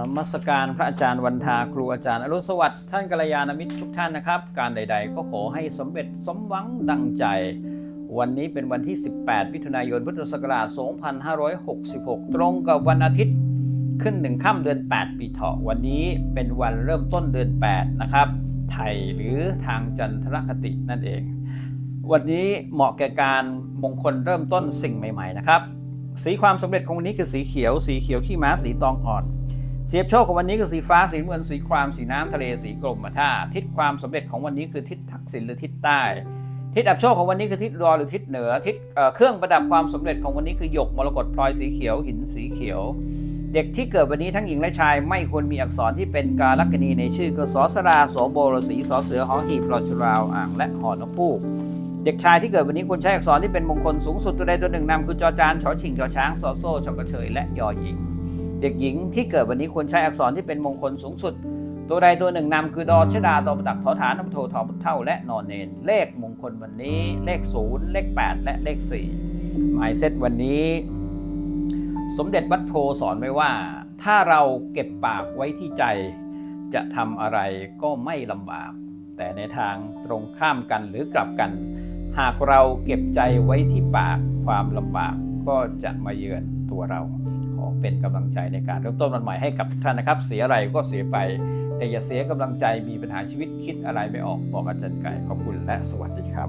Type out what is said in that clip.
นมัสการพระอาจารย์วันทาครูอาจารย์อรุณสวัสดิ์ท่านกัลยาณมิตรทุกท่านนะครับ การใด ๆ ก็ขอให้สำเร็จสมหวังดังใจ วันนี้เป็นวันที่ 18 มิถุนายนพุทธศักราช 2566 ตรงกับวันอาทิตย์ขึ้นหนึ่งค่ำเดือน 8 ปีเถาะวันนี้เป็นวันเริ่มต้นเดือน 8 นะครับ ไทยหรือทางจันทรคตินั่นเอง วันนี้เหมาะแก่การมงคลเริ่มต้นสิ่งใหม่ ๆ นะครับ สีความสำเร็จของวันนี้คือสีเขียว สีเขียวขี้ม้าสีตองอ่อน เสียบโชคของวันนี้คือสีฟ้าสีเงินสีครามสีน้ำทะเลสีกรมท่าทิศความสำเร็จของวันนี้คือทิศทักษิณหรือทิศใต้ ทิศอับโชคของวันนี้คือทิศรอหรือทิศเหนือทิศเเครื่องประดับความสำเร็จของวันนี้คือหยกมรกตพลอยสีเขียวหินสีเขียว เด็กที่เกิดวันนี้ทั้งหญิงและชายไม่ควรมีอักษรที่เป็นกาลักณีในชื่อคือสอสราโสโบรสีสอเสือหอหีบรอจุราวอ่างและหอนกฮูกเด็กชายที่เกิดวันนี้ควรใช้อักษรที่เป็นมงคลสูงสุดตัวใดตัวหนึ่งนำคือจอจานชอชิงชอช้างซอโซ่ชอกระเชยและยอหญิง เด็กหญิงที่เกิดวันนี้ควรใช้อักษรที่เป็นมงคลสูงสุด ตัวใดตัวหนึ่งนำคือดอชดาตอประดักทอฐานนพโททอพุเท่าและนอนเนนเลขมงคลวันนี้ เลขศูนย์เลข 8 และเลข4หมายเซตวันนี้ สมเด็จวัดโพสอนไว้ว่า ถ้าเราเก็บปากไว้ที่ใจ จะทำอะไรก็ไม่ลำบาก แต่ในทางตรงข้ามกันหรือกลับกัน หากเราเก็บใจไว้ที่ปากความลำบากก็จะมาเยือนตัวเรา เป็นกำลังใจในการเริ่มต้นวันใหม่ให้กับทุกท่านนะครับ เสียอะไรก็เสียไป แต่อย่าเสียกำลังใจมีปัญหาชีวิตคิดอะไรไม่ออกบอกอาจารย์ไก่ขอบคุณและสวัสดีครับ